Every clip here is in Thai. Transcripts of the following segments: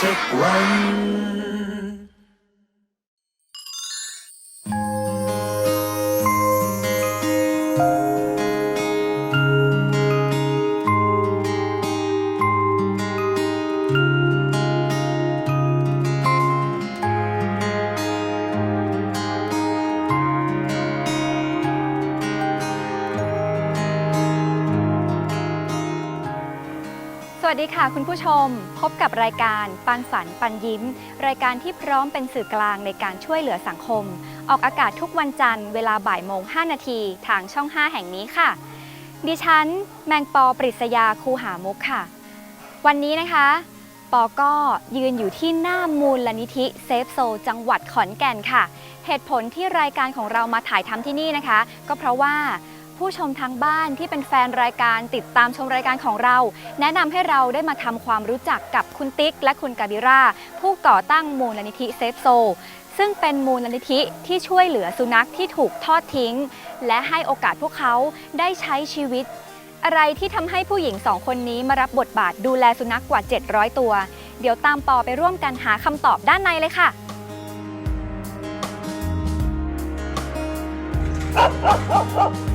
ใน ผู้ชม พบกับรายการปันฝันปันยิ้ม รายการที่พร้อมเป็นสื่อกลางในการช่วยเหลือสังคม ออกอากาศทุกวันจันทร์เวลาบ่ายโมง 5 นาทีทางช่อง 5 แห่งนี้ค่ะ ดิฉัน แมงปอปริศยาคูหามุกค่ะ วันนี้นะคะ ปอก็ยืนอยู่ที่หน้ามูลนิธิเซฟโซจังหวัดขอนแก่นค่ะ เหตุผลที่รายการของเรามาถ่ายทำที่นี่นะคะ ก็เพราะว่า ผู้ชมทางบ้านที่เป็นแฟนรายการติดตามชมรายการของเรา แนะนำให้เราได้มาทำความรู้จักกับคุณติ๊ก และคุณกาบิรา ผู้ก่อตั้งมูลนิธิเซฟโซ ซึ่งเป็นมูลนิธิที่ช่วยเหลือสุนัขที่ถูกทอดทิ้ง และให้โอกาสพวกเขาได้ใช้ชีวิต อะไรที่ทำให้ผู้หญิงสองคนนี้มารับบทบาทดูแลสุนัขกว่า 700 ตัว เดี๋ยวตามปอไปร่วมกันหาคำตอบด้านในเลยค่ะโทษ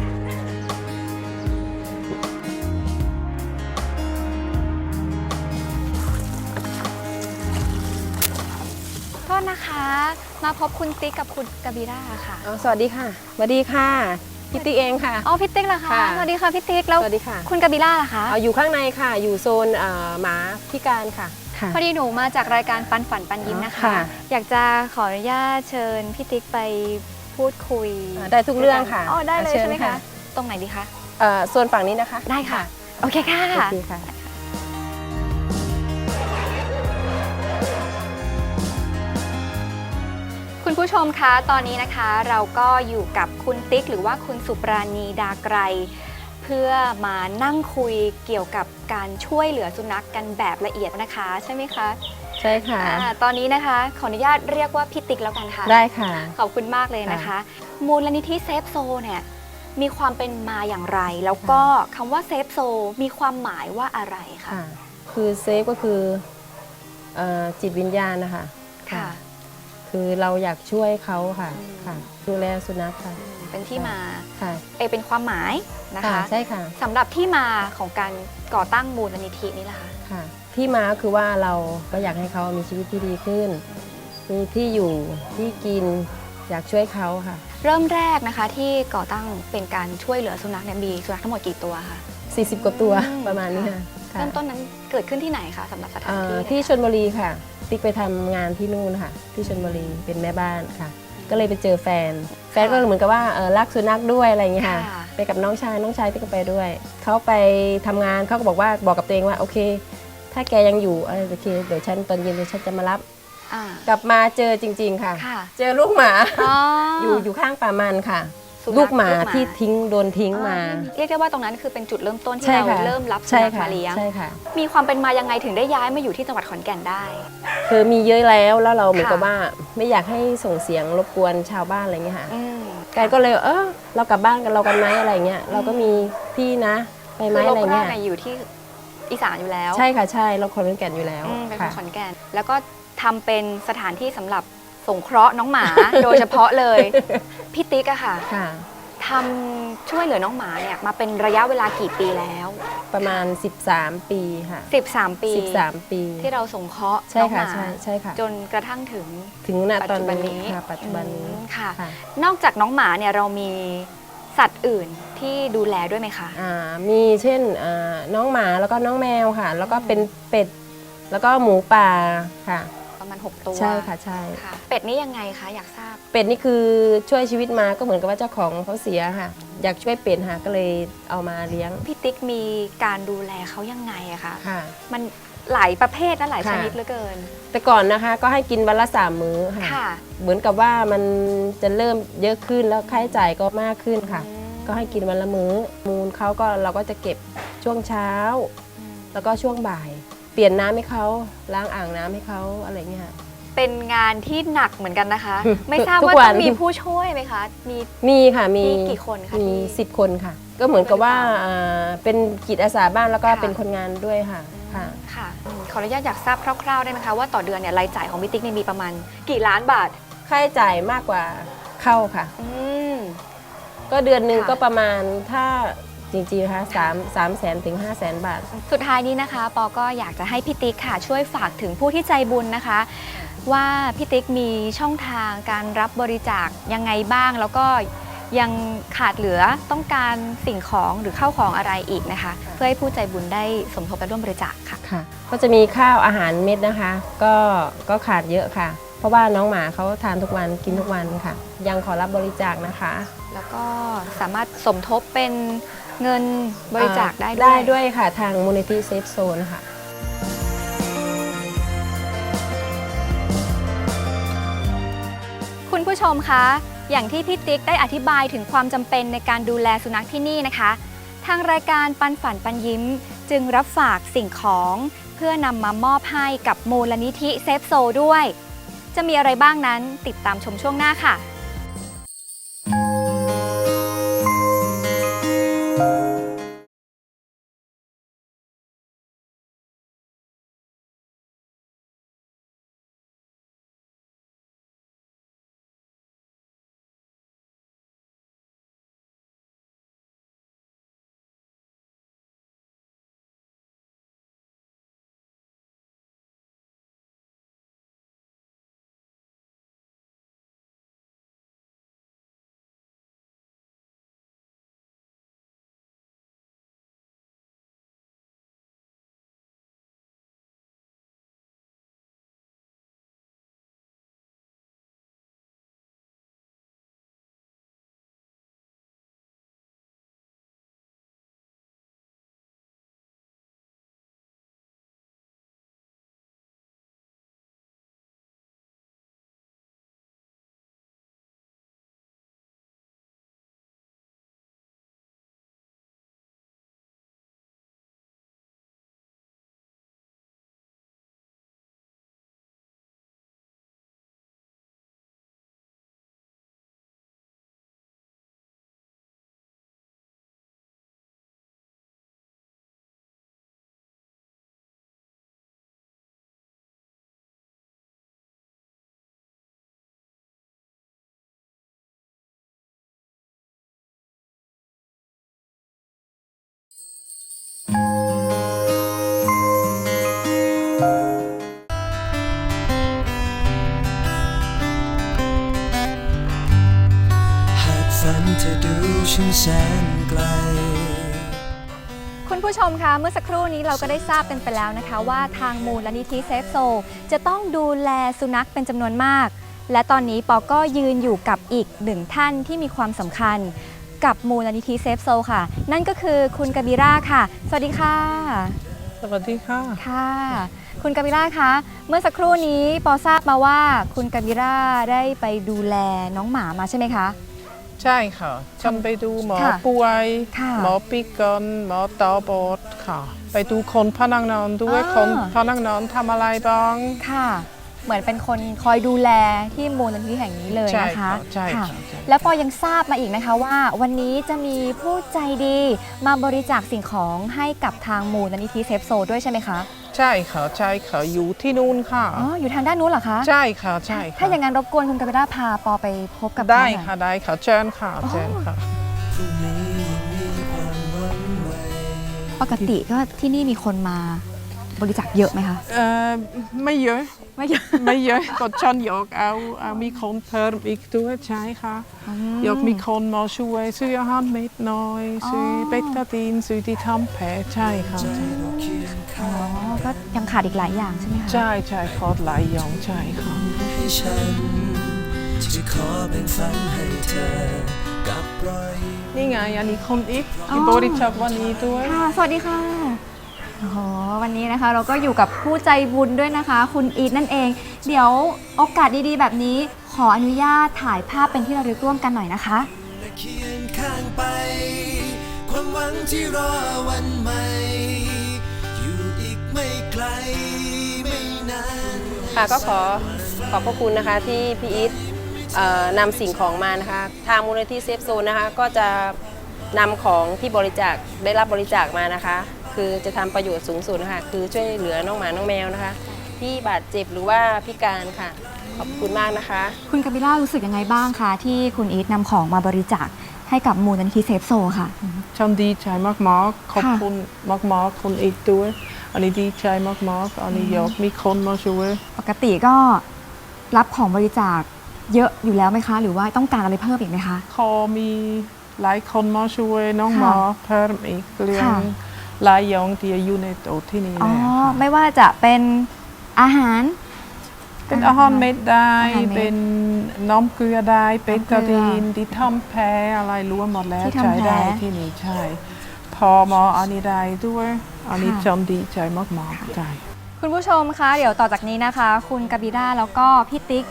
นะคะ มาพบคุณติ๊กกับคุณกาบิราค่ะอ๋อสวัสดีค่ะสวัสดีค่ะพี่ติ๊กเองค่ะ อ๋อพี่ติ๊กเหรอคะ ค่ะ สวัสดีค่ะพี่ติ๊กแล้วสวัสดีค่ะคุณกาบิล่าล่ะคะ เอาอยู่ข้างในค่ะ อยู่โซนเอ่อหมาพิการค่ะ ค่ะ พอดีหนูมาจากรายการปันฝันปันยิ้มนะคะ ค่ะ อยากจะขออนุญาตเชิญพี่ติ๊กไปพูดคุยอ่าได้ทุกเรื่องค่ะอ๋อได้เลยเชิญใช่ไหมค่ะคะ ตรงไหนดีคะ เอ่อโซนฝั่งนี้นะคะได้ค่ะ โอเคค่ะ โอเคค่ะ คุณผู้ชมคะ ตอนนี้นะคะเราก็อยู่กับคุณติ๊ก หรือว่าคุณสุปราณีดาไกรเพื่อมานั่งคุยเกี่ยวกับการช่วยเหลือสุนัขกกันแบบละเอียดนะคะ ใช่ไหมคะใช่ค่ะ อ่าตอนนี้นะคะขออนุญาตเรียกว่าพี่ติ๊กแล้วกันค่ะ ได้ค่ะ ขอบคุณมากเลยนะคะ มูลนิธิเซฟโซเนี่ยมีความเป็นมาอย่างไร แล้วก็คำว่าเซฟโซมีความหมายว่าอะไรคะ ค่ะ คือเซฟก็คือเอ่อจิตวิญญาณนะคะค่ะ คือเราอยากช่วยเขาค่ะอืม ค่ะ ดูแลสุนัขค่ะอืมเป็นที่มาค่ะเอยเป็นความหมายนะคะใช่ค่ะสำหรับที่มาของการก่อตั้งมูลนิธินี่แหละค่ะค่ะ ที่มาก็คือว่าเราก็อยากให้เขามีชีวิตที่ดีขึ้น มีที่อยู่ที่กินอยากช่วยเขาค่ะ เริ่มแรกนะคะที่ก่อตั้งเป็นการช่วยเหลือสุนัขเนี่ยมีสุนัขทั้งหมดกี่ตัวคะ 40 กว่าตัวอืมประมาณนี้ค่ะค่ะเริ่มต้นนั้นเกิดขึ้นที่ไหนคะสำหรับสถานเอ่อที่ที่ชนบุรีค่ะ ติ๊กไปทำงานที่นู่นค่ะ ที่ชนบุรีเป็นแม่บ้านค่ะ ก็เลยไปเจอแฟน แฟนก็เหมือนกับว่าเอ่อรักสุนัขด้วยอะไรอย่างเงี้ยค่ะ ค่ะไปกับน้องชายน้องชายติ๊กก็ไปด้วยเขาไปทำงานเขาก็บอกว่าบอกกับตัวเองว่าโอเค ถ้าแกยังอยู่เออโอเคเดี๋ยวฉันตอนเย็นเดี๋ยวฉันจะมารับ อ่ากลับมาเจอจริง ๆค่ะ ค่ะเจอลูกหมา อ๋ออยู่อยู่ข้างป่ามันค่ะ สุนัขลูกหมาลูกหมาที่ทิ้งโดนทิ้งมาอ่เรียกได้ว่าตรงนั้นคือเป็นจุดเริ่มต้นที่ใช่เราค่ะ เริ่มรับสุใช่นัขค่ะมาเลี้ยง ใช่ค่ะ มีความเป็นมายังไงถึงได้ย้ายมาอยู่ที่จังหวัดขอนแก่นได้ คือมีเยอะแล้วแล้วเราเหมือนค่ะกับว่าไม่อยากให้ส่งเสียงรบกวนชาวบ้านอะไรเงี้ยค่ะอืมแกก็เลยเออเรากลับบ้านกันเรากันไหมอะไรเงี้ยเราก็มีที่นะไปไหมคืออะไรโลกเงี้ยเนี่ยอยู่ที่อีสานอยู่แล้วใช่ค่ะใช่เราคนขอนแก่นอยู่แล้วอืมเป็นคค่ะ นขอนแก่นแล้วก็ทำเป็นสถานที่สำหรับ สงเคราะห์น้องหมา โดยเฉพาะเลยพี่ติ๊กอะค่ะค่ะ ทำช่วยเหลือน้องหมาเนี่ยมาเป็นระยะเวลากี่ปีแล้ว ประมาณ 13 ปีค่ะ 13 ปี 13 ปี ที่เราสงเคราะห์ใช่น้องหค่ะมาใช่ใช่ค่ะ จนกระทั่งถึง ถึงณปัจตอนจุบันนี้นี้ค่ะปัจจุบันนี้อืมค่ะ ค่ะนอกจากน้องหมาเนี่ยเรามีสัตว์อื่นที่ดูแลด้วยไหมคะ อ่ามีเช่นอ่าน้องหมาแล้วก็น้องแมวค่ะ แล้วก็เป็นเป็ด แล้วก็หมูป่าค่ะประมาณ 6 ตัวใช่ค่ะใช่ ค่ะเป็ดนี่ยังไงคะอยากทราบ เป็ดนี่คือช่วยชีวิตมาก็เหมือนกับว่าเจ้าของเขาเสียค่ะ อยากช่วยเป็ดค่ะก็เลยเอามาเลี้ยงพี่ติ๊กมีการดูแลเขายังไงอะคะค่ะ มันหลายประเภทและหลายชค่ะ นิดเหลือเกิน แต่ก่อนนะคะก็ให้กินวันละสามมื้อค่ะค่ะเหมือนกับว่ามันจะเริ่มเยอะขึ้นแล้วค่าใช้จ่ายก็มากขึ้นค่ะอืมก็ให้กินวันละมื้อ มูลเขาก็เราก็จะเก็บช่วงเช้า อืมแล้วก็ช่วงบ่าย เปลี่ยนน้ำให้เขาล้างอ่างน้ำให้เขาอะไรเงี้ยค่ะ เป็นงานที่หนักเหมือนกันนะคะอืมไม่ทราบทุกว่าวัต้นองมีผู้ช่วยไหมคะ มี มีค่ะมีมีกี่คนคะมีที่สิบคนค่ะ ก็เหมือนกับว่าหรือเปล่าอ่าเป็นจิตอาสาบ้างแล้วก็ค่ะ เป็นคนงานด้วยค่ะค่ะ ค่ะอืมขออนุญาตอยากทราบคร่าวๆได้ไหมคะว่าต่อเดือนเนี่ยรายจ่ายของพี่ติ๊กเนี่ยมีประมาณ กี่ล้านบาท ค่าใช้จ่ายมากกว่าเข้าค่ะ อืม ก็เดือนหนึ่งค่ะ ก็ประมาณถ้า จริงๆนะคะสามสามแสนถึงห้าแสนบาท สุดท้ายนี้นะคะ ปอก็อยากจะให้พี่ติ๊กค่ะ ช่วยฝากถึงผู้ที่ใจบุญนะคะ ว่าพี่ติ๊กมีช่องทางการรับบริจาคยังไงบ้าง แล้วก็ยังขาดเหลือต้องการสิ่งของหรือข้าวของอะไรอีกนะคะ เพื่อให้ผู้ใจบุญได้สมทบและร่วมบริจาคค่ะ ค่ะ ก็จะมีข้าวอาหารเม็ดนะคะ ก็ก็ขาดเยอะค่ะ เพราะว่าน้องหมาเขาทานทุกวันกินทุกวันค่ะ ยังขอรับบริจาคนะคะ แล้วก็สามารถสมทบเป็น เงินบริจาคได้อ่ด้วย ได้ด้วยค่ะทางมูลนิธิเซฟโซนค่ะ คุณผู้ชมคะ อย่างที่พี่ติ๊กได้อธิบายถึงความจำเป็นในการดูแลสุนัขที่นี่นะคะ ทางรายการปันฝันปันยิ้ม จึงรับฝากสิ่งของ เพื่อนำมามอบให้กับมูลนิธิเซฟโซด้วย จะมีอะไรบ้างนั้นติดตามชมช่วงหน้าค่ะ ฉันแสนไกล คุณผู้ชมคะเมื่อสักครู่นี้เราก็ได้ทราบกันไปแล้วนะคะ ว่าทางมูลนิธิเซฟโซจะต้องดูแลสุนัขเป็นจำนวนมาก และตอนนี้ปอก็ยืนอยู่กับอีกหนึ่งท่านที่มีความสำคัญกับมูลนิธิเซฟโซค่ะ นั่นก็คือคุณกาบิราค่ะ สวัสดีค่ะ สวัสดีค่ะ ค่ะ คุณกาบิราคะ เมื่อสักครู่นี้ปอทราบมาว่าคุณกาบิราได้ไปดูแลน้องหมามาใช่ไหมคะ ใช่ค่ะฉันไปดูหมอค่ะป่วย ค่ะ หมอปิกอนหมอตาบอดค่ะ ไปดูคนพนักงานด้วยอ่าคนพนักงานทำอะไรบ้าง ค่ะ เหมือนเป็นคนคอยดูแลที่มูลนิธิแห่งนี้เลยใช่นะคะค่ะใช่ค่ะใช่ แล้วปอยังทราบมาอีกนะคะว่า วันนี้จะมีผู้ใจดีมาบริจาคสิ่งของให้กับทางมูลนิธิเซฟโซด้วยใช่ไหมคะ ใช่ค่ะใช่ค่ะอยู่ที่นู่นค่ะ อ๋อ อยู่ทางด้านนู้นเหรอคะใช่ค่ะใช่ค่ะถ้าอย่างนั้นรบกวนคุณกาเบราพาปอไปพบกับได้ท่านหน่อยค่ะได้ค่ะเชิญค่ะอ๋อเชิญค่ะพรุ่งนี้ยังมีความหวังไว้ปกติก็ที่นี่มีคนมา บริจาคเยอะไหมคะเอ่อไม่เยอะไม่เยอะ ไม่เยอะก็ฉันอยากเอาเอามีคนเพิ่มอีกด้วยใช่ค่ะอยากมีคนมาช่วยซื้ออาหารเม็ดน้อยซื้อเบตาดีนซื้อที่ทำแผลใช่ค่ะอ๋อก็ยังขาดอีกหลายอย่างใช่ไหมคะใช่ใช่คอร์ดหลายอย่างใช่ค่ะให้ฉันจะขอแบ่งฝันให้เธอกับรอยนี่ไงอันนี้คนอีกที่บริจาควันนี้ด้วยค่ะสวัสดีค่ะ โอ้โหวันนี้นะคะเราก็อยู่กับผู้ใจบุญด้วยนะคะ คุณอีทนั่นเอง เดี๋ยวโอกาสดีๆ แบบนี้ขออนุญาตถ่ายภาพเป็นที่ระลึกร่วมกันหน่อยนะคะ และเคียงข้างไป ความหวังที่รอวันใหม่ อยู่อีกไม่ไกลไม่นาน ค่ะก็ขอขอบพระคุณนะคะที่พี่อีทเอ่อนำสิ่งของมานะคะ ทางมูลนิธิเซฟโซนนะคะ ก็จะนำของที่บริจาคได้รับบริจาคมานะคะ คือจะทำประโยชน์สูงสุดนะคะคือช่วยเหลือน้องหมาน้องแมวนะคะ ที่บาดเจ็บหรือว่าพิการค่ะ ขอบคุณมากนะคะ คุณกาบิล่ารู้สึกยังไงบ้างคะที่คุณอีทนำของมาบริจาคให้กับมูลนิธิเซฟโซค่ะ ฉันดีใจมากๆขอบคุณมากๆคนอีกด้วยอันนี้ดีใจมากๆอันนี้อยากมีคนมาช่วย ปกติก็รับของบริจาคเยอะอยู่แล้วไหมคะ หรือว่าต้องการอะไรเพิ่มอีกไหมคะ ขอมีหลายคนมาช่วยน้องหค่ะมาเพิ่มอีกเรื่องค่ะ หลายอย่างที่อยู่ในโต๊ะที่นี่อ๋อ แล้วค่ะไม่ว่าจะเป็นอาหาร เป็นอาหารเม็ดได้ อาหารเม็ดเป็นน้ำเกลือได้ เป็นน้ำเกลืกอระดินที่ทำแพ้อะไรรวมหมดแล้วที่ทำใช้ได้แผลที่นี่ใช่ พอมาอันนี้ได้ด้วยอันนี้ค่ะ จำดีใจมากๆใช่ คุณผู้ชมคะ เดี๋ยวต่อจากนี้นะคะ คุณกาบิด้าแล้วก็พี่ติ๊ก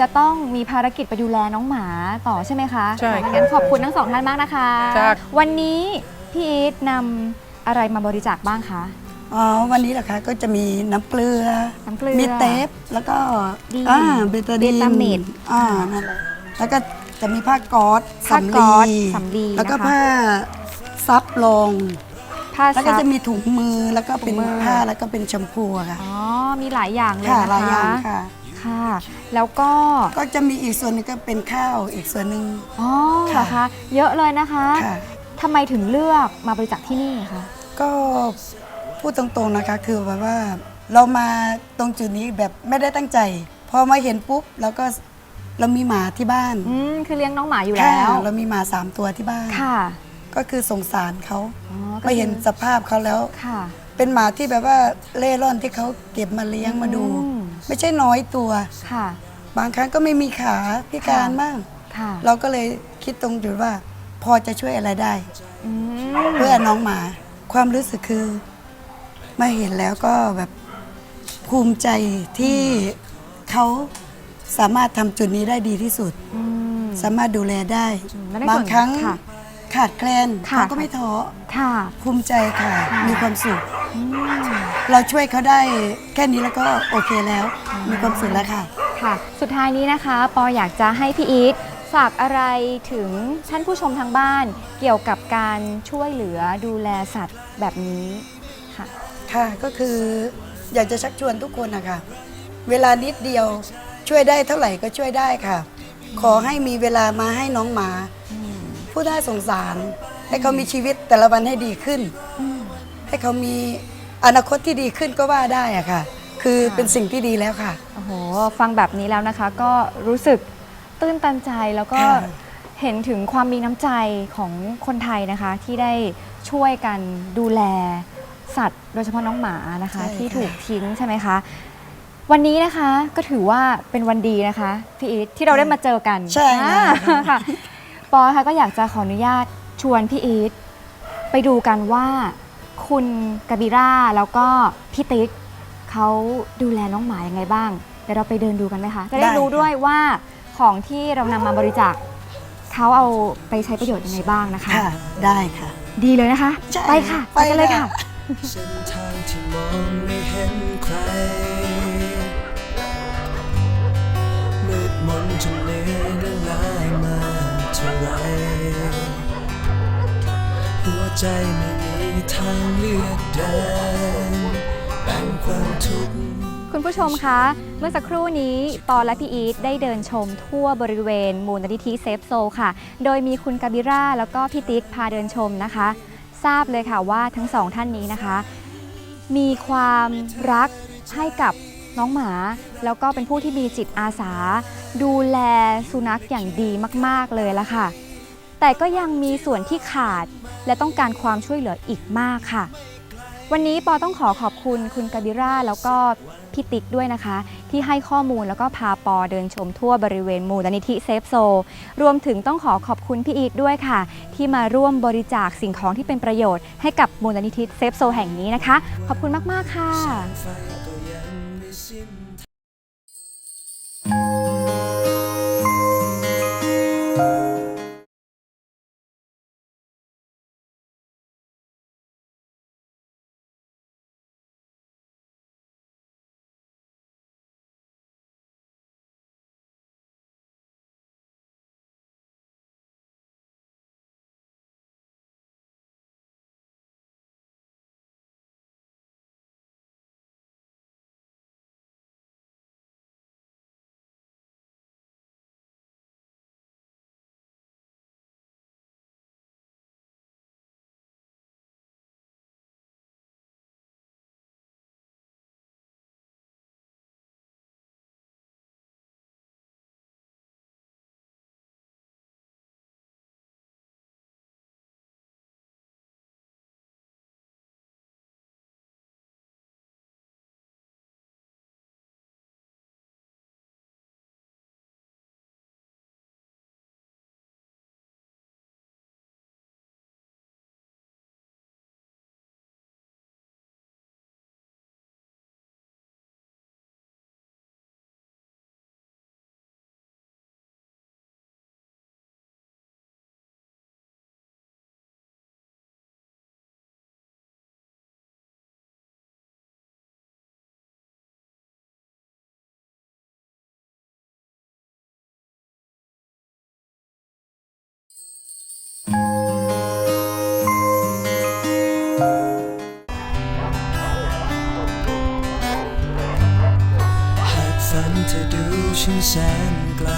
จะต้องมีภารกิจไปดูแลน้องหมาต่อใช่ไหมคะใช่ค่ะงั้นขอบคุณทั้งสองท่านมากนะคะ จ้ะ วันนี้พี่อีทนำ อะไรมาบริจาคบ้างคะ อ๋อวันนี้เหรอคะก็จะมีน้ำเกลือ น้ำเกลือมีเทปแล้วก็ดีอ่าเบตาดีนเบตาเมด อ่านั่นแหละแล้วก็จะมีผ้าก๊อซผ้าสำก๊ลีอซสำลีแล้วก็นะคะผ้าซับลง ผ้าแล้วก็ซับ จะมีถุงมือแล้วก็เป็นถุงมือ ผ้าแล้วก็เป็นแชมพูอะค่ะอ๋อ มีหลายอย่างเลยค่ะนะคะหลายอย่างค่ะ ค่ะ แล้วก็ก็จะมีอีกส่วนหนึงก็เป็นข้าวอีกส่วนหนึ่ง อ๋อเหรอคะเยอะเลยนะคะ ค่ะ ทำไมถึงเลือกมาบริจาคที่นี่คะก็พูดตรงๆนะคะ คือแบบว่าเรามาตรงจุดนี้แบบไม่ได้ตั้งใจ พอมาเห็นปุ๊บแล้วก็เรามีหมาที่บ้านอืมคือเลี้ยงน้องหมาอยู่แล้ว ค่ะเรามีหมาสามตัวที่บ้าน ค่ะ ก็คือสงสารเขาอ๋อก็ไม่เห็นคือสภาพเขาแล้ว ค่ะ เป็นหมาที่แบบว่าเล่ร่อนที่เขาเก็บมาเลี้ยงมาดู อืม ไม่ใช่น้อยตัว ค่ะ บางครั้งก็ไม่มีขาพิการค่ะ บ้างค่ะ เราก็เลยคิดตรงจุดว่า พอจะช่วยอะไรได้ อืมเพื่อน้องหมา ความรู้สึกคือมาเห็นแล้วก็แบบภูมิใจที่เขาสามารถทำจุดนี้ได้ดีที่สุด อืม สามารถดูแลได้อืมแล้วในบาส่งวนครั้งค่ะขาดแคลนค่ะ เขาก็ไม่ท้อค่ะ ภูมิใจค่ะ มีความสุข เราช่วยเขาได้แค่นี้แล้วก็โอเคแล้ว มีความสุขแล้วค่ะ ค่ะ สุดท้ายนี้นะคะ ปออยากจะให้พี่อีท ฝากอะไรถึงท่านผู้ชมทางบ้านเกี่ยวกับการช่วยเหลือดูแลสัตว์แบบนี้ค่ะ ค่ะก็คืออยากจะชักชวนทุกคนนะคะเวลานิดเดียวช่วยได้เท่าไหร่ก็ช่วยได้ค่ะ ขอให้มีเวลามาให้น้องหมา ผู้น่าสงสาร ให้เขามีชีวิตแต่ละวันให้ดีขึ้น ให้เขามีอนาคตที่ดีขึ้นก็ว่าได้อะค่ะ คือค่ะเป็นสิ่งที่ดีแล้วค่ะ โอ้โห ฟังแบบนี้แล้วนะคะก็รู้สึก ตื้นตันใจแล้วก็ค่ะเห็นถึงความมีน้ำใจของคนไทยนะคะ ที่ได้ช่วยกันดูแลสัตว์ โดยเฉพาะน้องหมานะคะ ใช่ค่ะ ที่ถูกทิ้งใช่ไหมคะ วันนี้นะคะก็ถือว่าเป็นวันดีนะคะพี่อีทที่เราได้มาเจอกันใช่ค่ะ อ่าค่ะปอค่ะก็อยากจะขออนุญาตชวนพี่อีทไปดูกันว่า คุณกาบิร่าแล้วก็พี่ติ๊กเขาดูแลน้องหมายังไงบ้างเดี๋ยวเราไปเดินดูกันไหมคะจะได้ได้รู้ค่ะ ด้วยว่า ของที่เรานำมาบริจาคเขาเอาไปใช้ประโยชน์ยังไงบ้างนะคะ ค่ะ ได้ค่ะ ดีเลยนะคะ ใช่ไปค่ะไปไปกันเลยค่ะ ค่ะ เส้นทางที่มองไม่เห็นใคร มืดมนจนเหนื่อยและล้ามาเท่าไรหัวใจไม่มีทางเลือกเดินแบ่งความทุกข์ คุณผู้ชมคะ เมื่อสักครู่นี้ปอและพี่อีทได้เดินชมทั่วบริเวณมูลนิธิเซฟโซค่ะ โดยมีคุณกาบิร่าแล้วก็พี่ติ๊กพาเดินชมนะคะ ทราบเลยค่ะว่าทั้งสองท่านนี้นะคะ มีความรักให้กับน้องหมา แล้วก็เป็นผู้ที่มีจิตอาสา ดูแลสุนัขอย่างดีมาก ๆ เลยละค่ะ แต่ก็ยังมีส่วนที่ขาดและต้องการความช่วยเหลืออีกมากค่ะ วันนี้ปอต้องขอขอบคุณคุณกาบิราแล้วก็พี่ติ๊กด้วยนะคะ ที่ให้ข้อมูลแล้วก็พาปอเดินชมทั่วบริเวณมูลนิธิเซฟโซ รวมถึงต้องขอขอบคุณพี่อีทด้วยค่ะ ที่มาร่วมบริจาคสิ่งของที่เป็นประโยชน์ให้กับมูลนิธิเซฟโซแห่งนี้นะคะ ขอบคุณมาก ๆ ค่ะ แสนไกล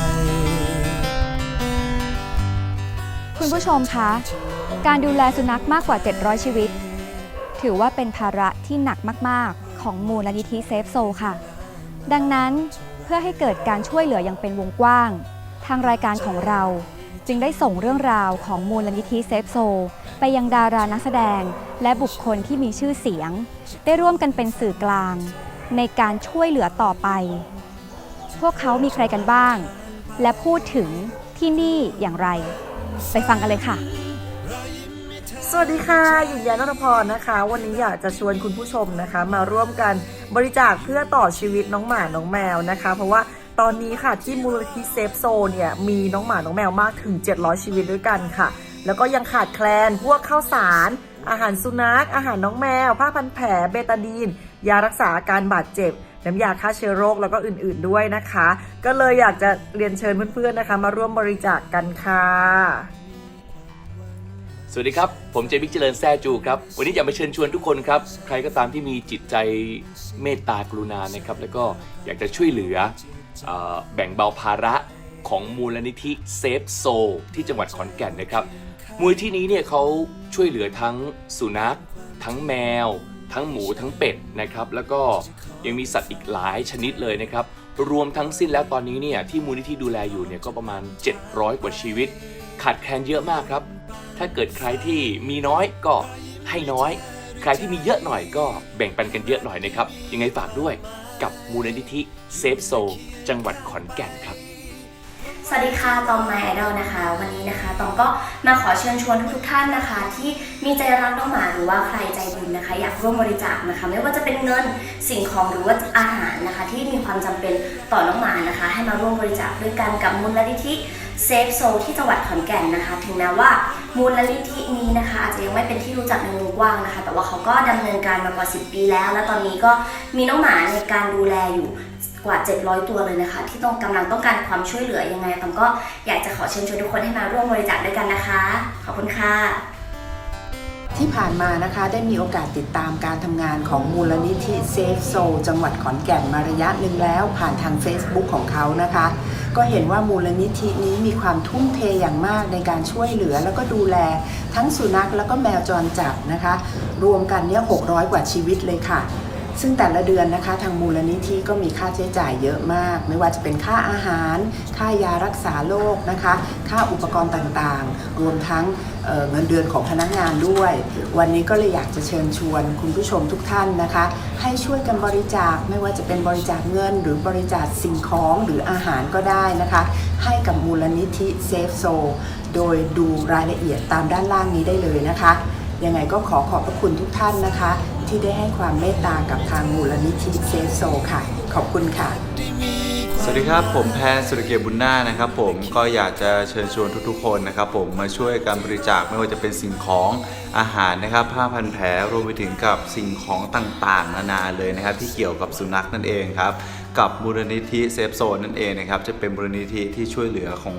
คุณผู้ชมคะ การดูแลสุนัขมากกว่า 700 ชีวิต ถือว่าเป็นภาระที่หนักมาก ๆ ของมูลนิธิเซฟโซค่ะ ดังนั้นเพื่อให้เกิดการช่วยเหลืออย่างเป็นวงกว้าง ทางรายการของเราจึงได้ส่งเรื่องราวของมูลนิธิเซฟโซ ไปยังดารานักแสดง และบุคคลที่มีชื่อเสียง ได้ร่วมกันเป็นสื่อกลาง ในการช่วยเหลือต่อไป พวกเขามีใครกันบ้าง และพูดถึงที่นี่อย่างไร ไปฟังกันเลยค่ะ สวัสดีค่ะหญิงยานนทพรนะคะ วันนี้อยากจะชวนคุณผู้ชมนะคะ มาร่วมกันบริจาคเพื่อต่อชีวิตน้องหมาน้องแมวนะคะ เพราะว่าตอนนี้ค่ะที่มูลนิธิเซฟโซเนี่ยมีน้องหมาน้องแมวมากถึง 700 ชีวิตด้วยกันค่ะ แล้วก็ยังขาดแคลนพวกข้าวสาร อาหารสุนัขอาหารน้องแมว ผ้าพันแผลเบตาดีน ยารักษาอาการบาดเจ็บ น้ำยาฆ่าเชื้อโรคแล้วก็อื่นๆด้วยนะคะ ก็เลยอยากจะเรียนเชิญเพื่อนๆนะคะ มาร่วมบริจาคกันค่ะสวัสดีครับ ผมเจมิกเจริญแซ่จูครับ วันนี้อยากมาเชิญชวนทุกคนครับ ใครก็ตามที่มีจิตใจเมตตากรุณานะครับ แล้วก็อยากจะช่วยเหลือออแบ่งเบาภาระของมูลนิธิเซฟโซที่จังหวัดขอนแก่นนะครับ มูลนิธินี้เนี่ยเขาช่วยเหลือทั้งสุนัข ทั้งแมว ทั้งหมูทั้งเป็ดนะครับ แล้วก็ ยังมีสัตว์อีกหลายชนิดเลยนะครับ รวมทั้งสิ้นแล้วตอนนี้เนี่ยที่มูลนิธิดูแลอยู่เนี่ยก็ประมาณ 700 กว่าชีวิต ขาดแคลนเยอะมากครับ ถ้าเกิดใครที่มีน้อยก็ให้น้อย ใครที่มีเยอะหน่อยก็แบ่งปันกันเยอะหน่อยนะครับ ยังไงฝากด้วยกับมูลนิธิเซฟโซจังหวัดขอนแก่นครับ วัสดีค่ะ ตอมไมไอดอลนะคะ วันนี้นะคะ ตอมก็มาขอเชิญชวนทุกๆท่านนะคะ ที่มีใจรักน้องหมาหรือว่าใครใจบุญนะคะ อยากร่วมบริจาคนะคะ ไม่ว่าจะเป็นเงินสิ่งของหรือว่าอาหารนะคะ ที่มีความจำเป็นต่อน้องหมานะคะ ให้มาร่วมบริจาคด้วยกันกับมูลนิธิเซฟโซที่จังหวัดขอนแก่นนะคะ ถึงแม้ว่ามูลนิธินี้นะคะอาจจะยังไม่เป็นที่รู้จักในวงกว้างนะคะ แต่ว่าเขาก็ดำเนินการมากว่า 10 ปีแล้ว และตอนนี้ก็มีน้องหมาในการดูแลอยู่ กว่า 700 ตัวเลยนะคะ ที่ต้องกำลังต้องการความช่วยเหลือยังไงตอมก็อยากจะขอเชิญชวนทุกคนให้มาร่วมบริจาคด้วยกันนะคะ ขอบคุณค่ะที่ผ่านมานะคะได้มีโอกาสติดตามการทำงานของมูลนิธิเซฟโซจังหวัดขอนแก่นมาระยะหนึ่งแล้ว ผ่านทาง Facebook ของเขานะคะ ก็เห็นว่ามูลนิธินี้มีความทุ่มเทอย่างมากในการช่วยเหลือแล้วก็ดูแลทั้งสุนัขแล้วก็แมวจรจัดนะคะ รวมกันเนี่ย600 กว่าชีวิตเลยค่ะ ซึ่งแต่ละเดือนนะคะทางมูลนิธิก็มีค่าใช้จ่ายเยอะมาก ไม่ว่าจะเป็นค่าอาหาร ค่ายารักษาโรคนะคะ ค่าอุปกรณ์ต่างๆ รวมทั้งเเงินเดือนของพนักงานด้วย วันนี้ก็เลยอยากจะเชิญชวนคุณผู้ชมทุกท่านนะคะ ให้ช่วยกันบริจาคไม่ว่าจะเป็นบริจาคเงิน หรือบริจาคสิ่งของหรืออาหารก็ได้นะคะ ให้กับมูลนิธิเซฟโซโดยดูรายละเอียดตามด้านล่างนี้ได้เลยนะคะยังไงก็ขอขอบพระคุณทุกท่านนะคะ ที่ได้ให้ความเมตตากับทางมูลนิธิเซฟโซค่ะ ขอบคุณค่ะ สวัสดีครับ ผมแพนสุรเกียรติบุญนานะครับผมก็อยากจะเชิญชวนทุกๆคนนะครับผมมาช่วยการบริจาคไม่ว่าจะเป็นสิ่งของอาหารนะครับผ้าพันแผลรวมไปถึงกับสิ่งของต่างๆ นานาเลยนะครับ ที่เกี่ยวกับสุนัขนั่นเองครับ กับมูลนิธิเซฟโซนนั่นเองนะครับจะเป็นมูลนิธิที่ช่วยเหลือของ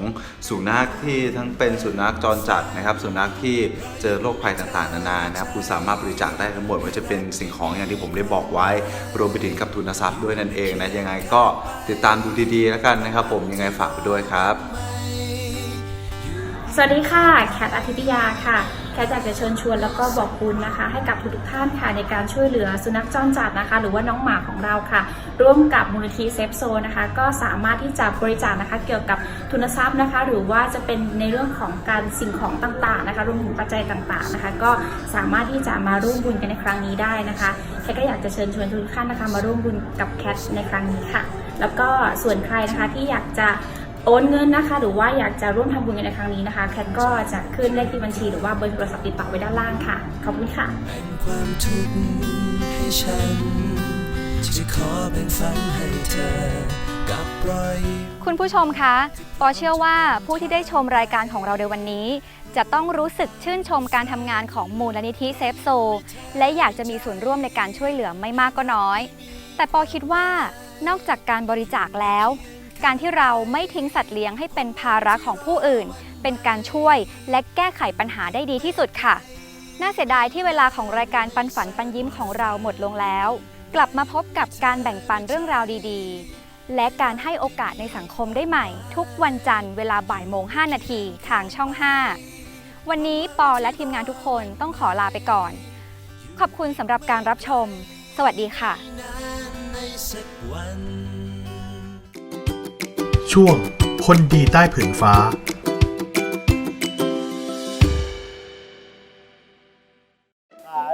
สุนัขที่ทั้งเป็นสุนัขจรจัดนะครับ สุนัขที่เจอโรคภัยต่างๆ นานานะครับคุณสามารถบริจาคได้ทั้งหมดว่าจะเป็นสิ่งของอย่างที่ผมได้บอกไว้ รวมไปถึงกับทุนทรัพย์ด้วยนั่นเองนะยังไงก็ติดตามดูดีๆแล้วกันนะครับ ผมยังไงฝากไปด้วยครับ สวัสดีค่ะ แคทอาทิตยาค่ะ แคทอยากจะเชิญชวนแล้วก็บอกบุญนะคะ ให้กับทุกๆท่านค่ะในการช่วยเหลือสุนัขจรจัดนะคะ หรือว่าน้องหมาของเราค่ะ ร่วมกับมูลนิธิเซฟโซนะคะ ก็สามารถที่จะบริจาคนะคะ เกี่ยวกับทุนทรัพย์นะคะ หรือว่าจะเป็นในเรื่องของการสิ่งของต่างๆนะคะรวมถึงปัจจัยต่างๆนะคะ ก็สามารถที่จะมาร่วมบุญกันในครั้งนี้ได้นะคะแคทก็อยากจะเชิญชวนทุกท่านนะคะ มาร่วมบุญกับแคทในครั้งนี้ค่ะ แล้วก็ส่วนใครนะคะที่อยากจะ โอนเงินนะคะ หรือว่าอยากจะร่วมทำบุญกันในครั้งนี้นะคะ แคทก็จะขึ้นเลขที่บัญชี หรือว่าเบอร์โทรศัพท์ติดต่อไว้ด้านล่างค่ะ ขอบคุณค่ะความทุกข์ให้ฉันจะขอแบ่งฝันให้เธอกับรอยยิ้มคุณผู้ชมคะ ปอเชื่อว่าผู้ที่ได้ชมรายการของเราในวันนี้ จะต้องรู้สึกชื่นชมการทำงานของมูลนิธิเซฟโซ และอยากจะมีส่วนร่วมในการช่วยเหลือไม่มากก็น้อย แต่ปอคิดว่านอกจากการบริจาคแล้ว การที่เราไม่ทิ้งสัตว์เลี้ยงให้เป็นภาระของผู้อื่น เป็นการช่วยและแก้ไขปัญหาได้ดีที่สุดค่ะ น่าเสียดายที่เวลาของรายการปันฝันปันยิ้มของเราหมดลงแล้ว กลับมาพบกับการแบ่งปันเรื่องราวดีๆ และการให้โอกาสในสังคมได้ใหม่ ทุกวันจันทร์เวลาบ่ายโมง 5 นาทีทางช่อง 5 วันนี้ปอและทีมงานทุกคนต้องขอลาไปก่อน ขอบคุณสำหรับการรับชม สวัสดีค่ะ ช่วง คนดีใต้ผืนฟ้า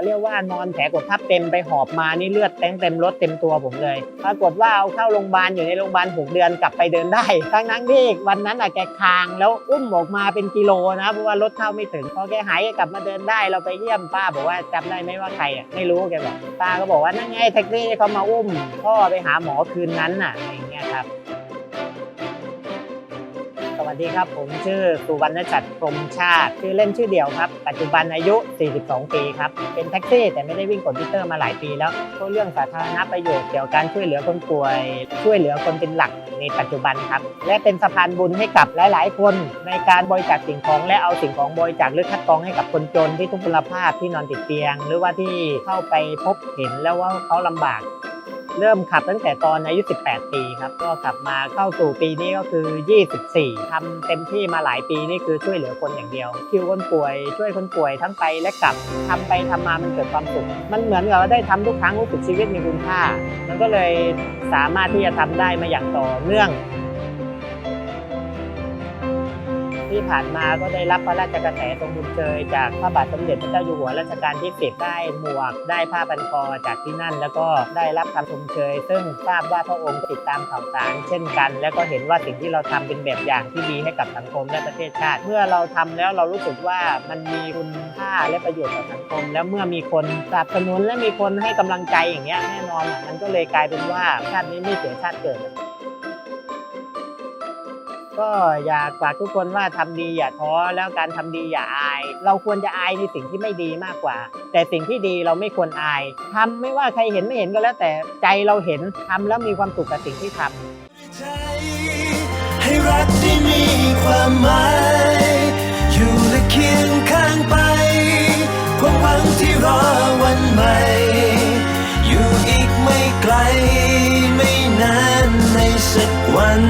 เรียกว่านอนแผลกดทับเต็มไปหอบมานี่เลือดเต็มเต็มรถเต็มตัวผมเลยปรากฏว่าเอาเข้าโรงพยาบาลอยู่ในโรงพยาบาลหกเดือนกลับไปเดินได้ ทั้งนั้นที่วันนั้นอะแกคางแล้วอุ้มออกมาเป็นกิโลนะเพราะว่ารถเข้าไม่ถึงพอแกหายกลับมาเดินได้เราไปเยี่ยมป้าบอกว่าจำได้ไหมว่าใครอะไม่รู้แกบอกป้าก็บอกว่านั่นไงแท็กซี่ที่เขามาอุ้มพ่อไปหาหมอคืนนั้นน่ะอะไรอย่างเงี้ยครับ วัสดีครับ ผมชื่อสุวรรณชัดพรมชาติชื่อเล่นชื่อเดียวครับ ปัจจุบันอายุ 42 ปีครับ เป็นแท็กซี่แต่ไม่ได้วิ่งกดมิเตอร์มาหลายปีแล้วก็เรื่องสาธารณประโยชน์เกี่ยวกับการช่วยเหลือคนป่วย ช่วยเหลือคนเป็นหลักในปัจจุบันครับ และเป็นสะพานบุญให้กับหลาย ๆ คน ในการบริจาคสิ่งของและเอาสิ่งของบริจาคหรือคัดกรองให้กับคนจนที่ทุกพลภาพที่นอนติดเตียง หรือว่าที่เข้าไปพบเห็นแล้วว่าเขาลำบาก เริ่มขับตั้งแต่ตอนอายุ 18 ปีครับ ก็ขับมาเข้าสู่ปีนี้ก็คือ 24ทำเต็มที่มาหลายปีนี่คือช่วยเหลือคนอย่างเดียว คิวคนป่วย ช่วยคนป่วยทั้งไปและกลับทำไปทำมามันเกิดความสุข มันเหมือนกับว่าได้ทำทุกครั้งรู้สึกชีวิตมีคุณค่า มันก็เลยสามารถที่จะทำได้มาอย่างต่อเนื่อง ที่ผ่านมาก็ได้รับพระราชกระแสทรงบุญเชยจากพระบาทสมเด็จพระเจ้าอยู่หัวรัชกาลที่10ได้หมวกได้ผ้าพันคอจากที่นั่น แล้วก็ได้รับคำชมเชย ซึ่งทราบว่าพระองค์ติดตามข่าวสารเช่นกัน และก็เห็นว่าสิ่งที่เราทำเป็นแบบอย่างที่ดีให้กับสังคมและประเทศชาติ เมื่อเราทำแล้วเรารู้สึกว่ามันมีคุณค่าและประโยชน์ต่อสังคม แล้วเมื่อมีคนสนับสนุนและมีคนให้กำลังใจอย่างเงี้ยแน่นอนมันก็เลยกลายเป็นว่าชาตินี้ไม่เสียชาติเกิด ก็อยากฝากทุกคนว่าทำดีอย่าท้อแล้วการทำดีอย่าอาย เราควรจะอายในสิ่งที่ไม่ดีมากกว่า แต่สิ่งที่ดีเราไม่ควรอาย ทำไม่ว่าใครเห็นไม่เห็นก็แล้วแต่ใจเราเห็นทำแล้วมีความสุขกับสิ่งที่ทำให้รักที่มีความหมายอยู่และเคียงข้างไปความหวังที่รอวันใหม่ อยู่อีกไม่ไกล ไม่นานในสักวัน